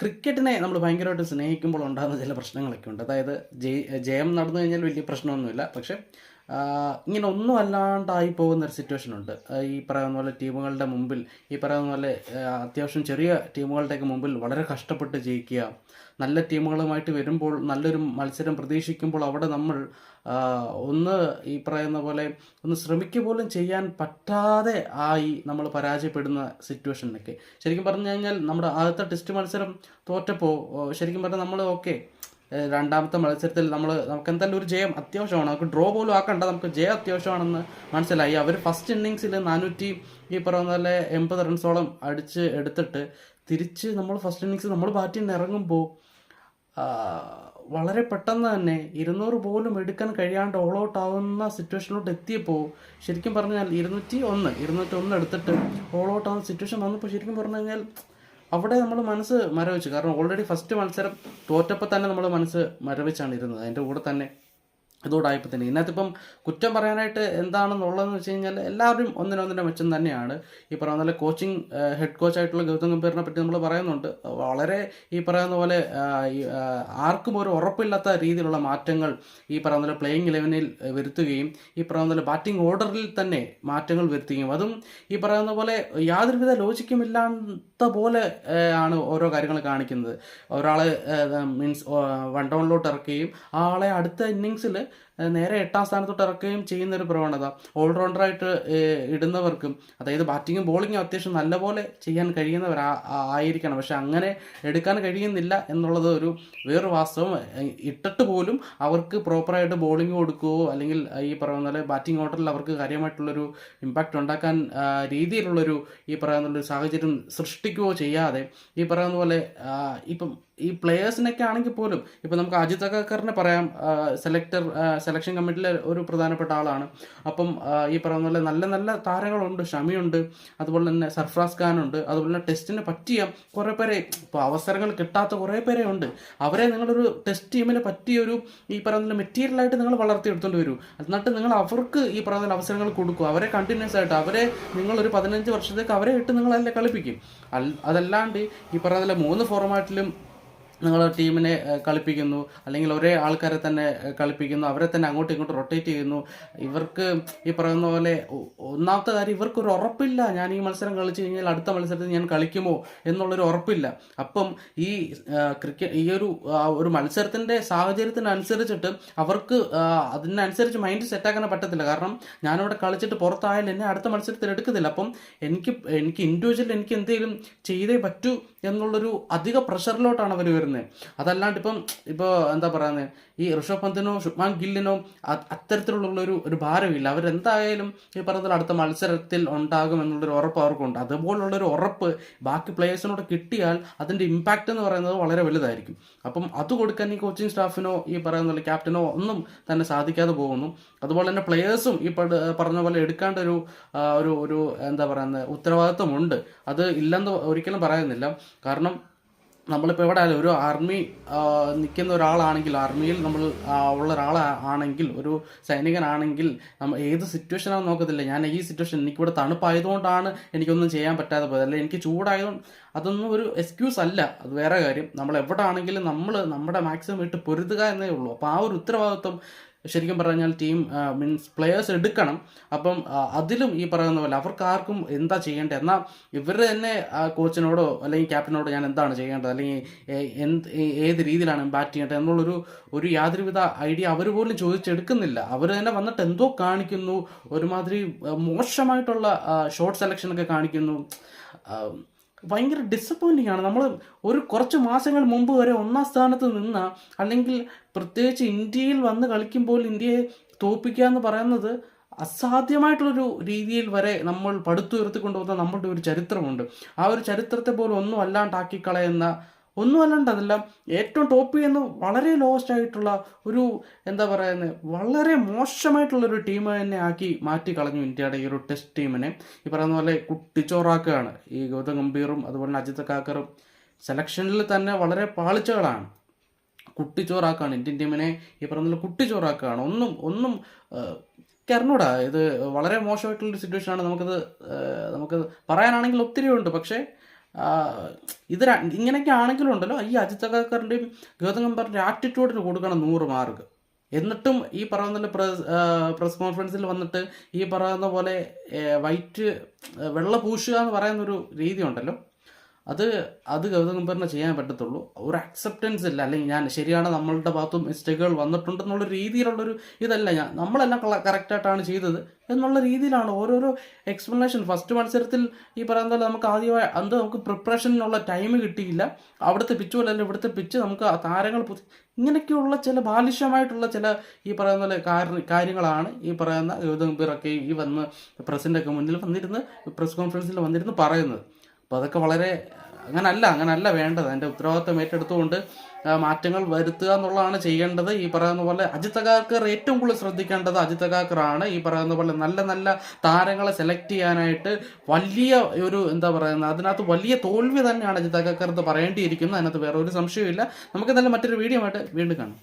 ക്രിക്കറ്റിനെ നമ്മൾ ഭയങ്കരമായിട്ട് സ്നേഹിക്കുമ്പോൾ ഉണ്ടാകുന്ന ചില പ്രശ്നങ്ങളൊക്കെ ഉണ്ട്. അതായത് ജയ നടന്നു കഴിഞ്ഞാൽ വലിയ പ്രശ്നമൊന്നുമില്ല. പക്ഷേ ഇങ്ങനെ ഒന്നും അല്ലാണ്ടായി പോകുന്ന ഒരു സിറ്റുവേഷൻ ഉണ്ട് ഈ പറയുന്ന പോലെ ടീമുകളുടെ മുമ്പിൽ ഈ പറയുന്ന പോലെ അത്യാവശ്യം ചെറിയ ടീമുകളുടെയൊക്കെ മുമ്പിൽ വളരെ കഷ്ടപ്പെട്ട് ജയിക്കുക. നല്ല ടീമുകളുമായിട്ട് വരുമ്പോൾ നല്ലൊരു മത്സരം പ്രതീക്ഷിക്കുമ്പോൾ അവിടെ നമ്മൾ ഒന്ന് ഈ പറയുന്ന പോലെ ഒന്ന് ശ്രമിക്കുക പോലും ചെയ്യാൻ പറ്റാതെ ആയി നമ്മൾ പരാജയപ്പെടുന്ന സിറ്റുവേഷനൊക്കെ ശരിക്കും പറഞ്ഞു കഴിഞ്ഞാൽ നമ്മുടെ ആദ്യത്തെ ടെസ്റ്റ് മത്സരം തോറ്റപ്പോൾ ശരിക്കും പറഞ്ഞാൽ നമ്മൾ ഓക്കെ രണ്ടാമത്തെ മത്സരത്തിൽ നമ്മൾ നമുക്ക് എന്തായാലും ഒരു ജയം അത്യാവശ്യമാണ്. നമുക്ക് ഡ്രോ പോലും ആക്കണ്ട. നമുക്ക് ജയം അത്യാവശ്യമാണെന്ന് മനസ്സിലായി. അവർ ഫസ്റ്റ് ഇന്നിങ്സിൽ നാനൂറ്റി ഈ പറയുന്ന പോലെ എൺപത് റൺസോളം അടിച്ച് എടുത്തിട്ട് തിരിച്ച് നമ്മൾ ഫസ്റ്റ് ഇന്നിങ്സ് നമ്മൾ ബാറ്റിൽ നിന്ന് ഇറങ്ങുമ്പോൾ വളരെ പെട്ടെന്ന് തന്നെ ഇരുന്നൂറ് പോലും എടുക്കാൻ കഴിയാണ്ട് ഓൾ ഔട്ട് ആവുന്ന സിറ്റുവേഷനിലോട്ട് എത്തിയപ്പോൾ ശരിക്കും പറഞ്ഞാൽ ഇരുന്നൂറ്റി ഒന്ന് ഇരുന്നൂറ്റി ഒന്ന് എടുത്തിട്ട് ഓൾ ഔട്ട് ആവുന്ന സിറ്റുവേഷൻ വന്നപ്പോൾ ശരിക്കും പറഞ്ഞു കഴിഞ്ഞാൽ അവിടെ നമ്മൾ മനസ്സ് മരവിച്ചു. കാരണം ഓൾറെഡി ഫസ്റ്റ് മത്സരം തോറ്റപ്പോൾ തന്നെ നമ്മൾ മനസ്സ് മരവിച്ചാണ് ഇരുന്നത്. അതിന്റെ കൂടെ തന്നെ ഇതോടായപ്പോൾ തന്നെ. ഇതിനകത്തിപ്പം കുറ്റം പറയാനായിട്ട് എന്താണെന്നുള്ളതെന്ന് വെച്ച് കഴിഞ്ഞാൽ എല്ലാവരും ഒന്നിനൊന്നിന്റെ മെച്ചം തന്നെയാണ്. ഈ പറയുന്ന പോലെ കോച്ചിങ് ഹെഡ് കോച്ചായിട്ടുള്ള ഗൗതം ഗംഭീറിനെ പറ്റി നമ്മൾ പറയുന്നുണ്ട്. വളരെ ഈ പറയുന്ന പോലെ ആർക്കും ഒരു ഉറപ്പില്ലാത്ത രീതിയിലുള്ള മാറ്റങ്ങൾ ഈ പറയുന്ന പോലെ പ്ലേയിങ് ഇലവനിൽ വരുത്തുകയും ഈ പറയുന്ന പോലെ ബാറ്റിംഗ് ഓർഡറിൽ തന്നെ മാറ്റങ്ങൾ വരുത്തുകയും. അതും ഈ പറയുന്ന പോലെ യാതൊരുവിധ ലോജിക്കും ഇല്ലാത്ത പോലെ ആണ് ഓരോ കാര്യങ്ങൾ കാണിക്കുന്നത്. ഒരാൾ മീൻസ് വൺ ഡൗണിലോട്ട് ഇറക്കുകയും ആ ആളെ അടുത്ത ഇന്നിങ്സിൽ നേരെ എട്ടാം സ്ഥാനത്തോട്ട് ഇറക്കുകയും ചെയ്യുന്ന ഒരു പ്രവണത. ഓൾറൗണ്ടറായിട്ട് ഇടുന്നവർക്കും അതായത് ബാറ്റിങ്ങും ബോളിങ്ങും അത്യാവശ്യം നല്ലപോലെ ചെയ്യാൻ കഴിയുന്നവർ ആയിരിക്കണം. പക്ഷെ അങ്ങനെ എടുക്കാൻ കഴിയുന്നില്ല എന്നുള്ളത് ഒരു വേറൊരു വാസ്തവം. ഇട്ടിട്ട് പോലും അവർക്ക് പ്രോപ്പറായിട്ട് ബോളിംഗ് കൊടുക്കുകയോ അല്ലെങ്കിൽ ഈ പറയുന്ന പോലെ ബാറ്റിംഗ് ഓർഡറിൽ അവർക്ക് കാര്യമായിട്ടുള്ളൊരു ഇമ്പാക്റ്റ് ഉണ്ടാക്കാൻ രീതിയിലുള്ളൊരു ഈ പറയുന്ന ഒരു സാഹചര്യം സൃഷ്ടിക്കുകയോ ചെയ്യാതെ ഈ പറയുന്ന പോലെ ഇപ്പം ഈ പ്ലെയേഴ്സിനൊക്കെ ആണെങ്കിൽ പോലും ഇപ്പം നമുക്ക് അജിത് അഗർക്കറിനെ പറയാം സെലക്ടർ സെലക്ഷൻ കമ്മിറ്റിയിലെ ഒരു പ്രധാനപ്പെട്ട ആളാണ്. അപ്പം ഈ പറയുന്ന പോലെ നല്ല നല്ല താരങ്ങളുണ്ട് ഷമിയുണ്ട് അതുപോലെ തന്നെ സർഫ്രാസ് ഖാനുണ്ട് അതുപോലെ തന്നെ ടെസ്റ്റിന് പറ്റിയ കുറേ പേരെ ഇപ്പോൾ അവസരങ്ങൾ കിട്ടാത്ത കുറേ പേരെ ഉണ്ട്. അവരെ നിങ്ങളൊരു ടെസ്റ്റ് ടീമിന് പറ്റിയൊരു ഈ പറയുന്ന മെറ്റീരിയലായിട്ട് നിങ്ങൾ വളർത്തിയെടുത്തോണ്ട് വരൂ. എന്നിട്ട് നിങ്ങൾ അവർക്ക് ഈ പറയുന്ന അവസരങ്ങൾ കൊടുക്കും. അവരെ കണ്ടിന്യൂസ് ആയിട്ട് അവരെ നിങ്ങളൊരു പതിനഞ്ച് വർഷത്തേക്ക് അവരെ ഇട്ട് നിങ്ങളല്ലേ കളിപ്പിക്കും. അൽ അതല്ലാണ്ട് ഈ പറയുന്ന മൂന്ന് ഫോർമാറ്റിലും നിങ്ങൾ ടീമിനെ കളിപ്പിക്കുന്നു. അല്ലെങ്കിൽ ഒരേ ആൾക്കാരെ തന്നെ കളിപ്പിക്കുന്നു. അവരെ തന്നെ അങ്ങോട്ടും ഇങ്ങോട്ടും റൊട്ടേറ്റ് ചെയ്യുന്നു. ഇവർക്ക് ഈ പറയുന്ന പോലെ ഒന്നാമത്തെ കാര്യം ഇവർക്കൊരു ഉറപ്പില്ല. ഞാൻ ഈ മത്സരം കളിച്ചു കഴിഞ്ഞാൽ അടുത്ത മത്സരത്തിൽ ഞാൻ കളിക്കുമോ എന്നുള്ളൊരു ഉറപ്പില്ല. അപ്പം ഈ ക്രിക്കറ്റ് ഈ ഒരു ഒരു മത്സരത്തിന്റെ സാഹചര്യത്തിനനുസരിച്ചിട്ട് അവർക്ക് അതിനനുസരിച്ച് മൈൻഡ് സെറ്റാക്കാൻ പറ്റത്തില്ല. കാരണം ഞാനിവിടെ കളിച്ചിട്ട് പുറത്തായാലും എന്നെ അടുത്ത മത്സരത്തിൽ എടുക്കത്തില്ല അപ്പം എനിക്ക് എനിക്ക് ഇൻഡിവിജ്വൽ എനിക്ക് എന്തെങ്കിലും ചെയ്തേ പറ്റൂ എന്നുള്ളൊരു അധിക പ്രഷറിലോട്ടാണ് അവർ വരുന്നത്. അതല്ലാണ്ട് ഇപ്പം ഇപ്പോൾ എന്താ പറയുന്നത് ഈ ഋഷഭ് പന്തിനോ ശുഭ്മാൻ ഗില്ലിനോ അത്തരത്തിലുള്ള ഒരു ഒരു ഭാരമില്ല. അവരെന്തായാലും ഈ പറഞ്ഞ അടുത്ത മത്സരത്തിൽ ഉണ്ടാകും എന്നുള്ളൊരു ഉറപ്പ് അവർക്കുണ്ട്. അതുപോലുള്ളൊരു ഉറപ്പ് ബാക്കി പ്ലേയേഴ്സിനോട് കിട്ടിയാൽ അതിന്റെ ഇമ്പാക്റ്റ് എന്ന് പറയുന്നത് വളരെ വലുതായിരിക്കും. അപ്പം അത് കൊടുക്കാൻ ഈ കോച്ചിങ് സ്റ്റാഫിനോ ഈ പറയുന്ന ക്യാപ്റ്റനോ ഒന്നും തന്നെ സാധിക്കാതെ പോകുന്നു. അതുപോലെ തന്നെ പ്ലേയേഴ്സും ഈ പറഞ്ഞ പോലെ എടുക്കേണ്ട ഒരു ഒരു ഒരു എന്താ പറയുന്നത് ഉത്തരവാദിത്വമുണ്ട്. അത് ഇല്ലെന്ന് ഒരിക്കലും പറയുന്നില്ല. കാരണം നമ്മളിപ്പോൾ എവിടെ ആയാലും ഒരു ആർമി നിൽക്കുന്ന ഒരാളാണെങ്കിൽ ആർമിയിൽ നമ്മൾ ഉള്ള ഉള്ള ഒരാളാണെങ്കിൽ ഒരു സൈനികനാണെങ്കിൽ നമ്മൾ ഏത് സിറ്റുവേഷനാണെന്ന് നോക്കത്തില്ല. ഞാൻ ഈ സിറ്റുവേഷൻ എനിക്കിവിടെ തണുപ്പായതുകൊണ്ടാണ് എനിക്കൊന്നും ചെയ്യാൻ പറ്റാതെ പോയത്. അല്ലെങ്കിൽ എനിക്ക് ചൂടായതുകൊണ്ട് അതൊന്നും ഒരു എക്സ്ക്യൂസ് അല്ല. അത് വേറെ കാര്യം. നമ്മൾ എവിടെ ആണെങ്കിലും നമ്മൾ നമ്മുടെ മാക്സിമം ഇട്ട് പൊരുതുക എന്നേ ഉള്ളൂ. അപ്പോൾ ആ ഒരു ഉത്തരവാദിത്വം ശരിക്കും പറഞ്ഞാൽ ടീം മീൻസ് പ്ലെയേഴ്സ് എടുക്കണം. അപ്പം അതിലും ഈ പറയുന്ന പോലെ അവർക്ക് ആർക്കും എന്താ ചെയ്യേണ്ടത്? എന്നാൽ ഇവർ തന്നെ കോച്ചിനോടോ അല്ലെങ്കിൽ ക്യാപ്റ്റനോടോ ഞാൻ എന്താണ് ചെയ്യേണ്ടത്? അല്ലെങ്കിൽ എന്ത് ഏത് രീതിയിലാണ് ബാറ്റ് ചെയ്യേണ്ടത് എന്നുള്ളൊരു ഒരു യാതൊരുവിധ ഐഡിയ അവർ പോലും ചോദിച്ചെടുക്കുന്നില്ല. അവർ തന്നെ വന്നിട്ട് എന്തോ കാണിക്കുന്നു. ഒരുമാതിരി മോശമായിട്ടുള്ള ഷോർട്ട് സെലക്ഷനൊക്കെ കാണിക്കുന്നു. ഭയങ്കര ഡിസപ്പോയിന്റിംഗ് ആണ്. നമ്മൾ ഒരു കുറച്ച് മാസങ്ങൾ മുമ്പ് വരെ ഒന്നാം സ്ഥാനത്ത് നിന്ന അല്ലെങ്കിൽ പ്രത്യേകിച്ച് ഇന്ത്യയിൽ വന്ന് കളിക്കുമ്പോൾ ഇന്ത്യയെ തോൽപ്പിക്കുക എന്ന് പറയുന്നത് അസാധ്യമായിട്ടുള്ളൊരു രീതിയിൽ വരെ നമ്മൾ പടുത്തുയർത്തിക്കൊണ്ടുവന്ന നമ്മളുടെ ഒരു ചരിത്രമുണ്ട്. ആ ഒരു ചരിത്രത്തെ പോലും ഒന്നും അല്ലാണ്ടാക്കി കളയുന്ന ഒന്നും അല്ലാണ്ട് അതെല്ലാം ഏറ്റവും ടോപ്പ് ചെയ്യുന്ന വളരെ ലോസ്റ്റ് ആയിട്ടുള്ള ഒരു എന്താ പറയുന്നത് വളരെ മോശമായിട്ടുള്ള ഒരു ടീം തന്നെ ആക്കി മാറ്റി കളഞ്ഞു ഇന്ത്യയുടെ ഈ ഒരു ടെസ്റ്റ് ടീമിനെ ഈ പറയുന്ന പോലെ കുട്ടിച്ചോറാക്കുകയാണ്. ഈ ഗൗതം ഗംഭീറും അതുപോലെ അജിത് കാക്കറും സെലക്ഷനിൽ തന്നെ വളരെ പാളിച്ചകളാണ്. കുട്ടിച്ചോറാക്കുകയാണ് ഇന്ത്യൻ ടീമിനെ ഈ പോലെ കുട്ടിച്ചോറാക്കുകയാണ്. ഒന്നും ഒന്നും കറിഞ്ഞൂടാ ഇത് വളരെ മോശമായിട്ടുള്ളൊരു സിറ്റുവേഷനാണ് നമുക്കത് നമുക്ക് പറയാനാണെങ്കിൽ ഒത്തിരി ഉണ്ട് പക്ഷേ ഇത് ഇങ്ങനെയൊക്കെ ആണെങ്കിലും ഉണ്ടല്ലോ ഈ അജിത് അഗാക്കറിന്റെയും ഗൗതം ഗംഭീറിന്റെ ആറ്റിറ്റ്യൂഡിന് കൊടുക്കണം നൂറ് മാർക്ക് എന്നിട്ടും ഈ പറയുന്ന പ്രസ് പ്രസ് കോൺഫറൻസിൽ വന്നിട്ട് ഈ പറയുന്ന പോലെ വൈറ്റ് വെള്ള പൂശുക എന്ന് പറയുന്നൊരു രീതി ഉണ്ടല്ലോ അത് അത് ഗൗതം ഗംഭീറിന് ചെയ്യാൻ പറ്റത്തുള്ളൂ. ഒരു അക്സെപ്റ്റൻസ് ഇല്ല. അല്ലെങ്കിൽ ഞാൻ ശരിയാണ് നമ്മളുടെ ഭാഗത്തും മിസ്റ്റേക്കുകൾ വന്നിട്ടുണ്ടെന്നുള്ള രീതിയിലുള്ളൊരു ഇതല്ല ഞാൻ. നമ്മളെല്ലാം കറക്റ്റായിട്ടാണ് ചെയ്തത് എന്നുള്ള രീതിയിലാണ് ഓരോരോ എക്സ്പ്ലനേഷൻ ഫസ്റ്റ് മത്സരത്തിൽ ഈ പറയുന്ന പോലെ നമുക്ക് ആദ്യമായി അത് നമുക്ക് പ്രിപ്പറേഷനുള്ള ടൈം കിട്ടിയില്ല. അവിടുത്തെ പിച്ച് പോലെ അല്ല ഇവിടുത്തെ പിച്ച് നമുക്ക് ആ താരങ്ങൾ ഇങ്ങനെയൊക്കെയുള്ള ചില ബാലിഷ്യമായിട്ടുള്ള ചില ഈ പറയുന്ന പോലെ കാര്യങ്ങളാണ് ഈ പറയുന്ന ഗൗതം ഗംഭീറൊക്കെ ഈ വന്ന് പ്രസിഡന്റൊക്കെ മുന്നിൽ വന്നിരുന്ന് പ്രസ് കോൺഫറൻസിൽ വന്നിരുന്ന് പറയുന്നത്. അപ്പോൾ അതൊക്കെ വളരെ അങ്ങനല്ല അങ്ങനല്ല വേണ്ടത്. അതിന്റെ ഉത്തരവാദിത്വം ഏറ്റെടുത്തുകൊണ്ട് മാറ്റങ്ങൾ വരുത്തുക എന്നുള്ളതാണ് ചെയ്യേണ്ടത്. ഈ പറയുന്ന പോലെ അജിത് അഗാക്കർ ഏറ്റവും കൂടുതൽ ശ്രദ്ധിക്കേണ്ടത് അജിത് അഗാക്കറാണ് ഈ പറയുന്ന പോലെ നല്ല നല്ല താരങ്ങളെ സെലക്ട് ചെയ്യാനായിട്ട് വലിയ ഒരു എന്താ പറയുന്നത് അതിനകത്ത് വലിയ തോൽവി തന്നെയാണ് അജിത് അഗാക്കർ എന്ന് പറയേണ്ടിയിരിക്കുന്നത് അതിനകത്ത് വേറെ ഒരു സംശയവും ഇല്ല നമുക്ക് എന്തായാലും മറ്റൊരു വീഡിയോ ആയിട്ട് വീണ്ടും കാണാം.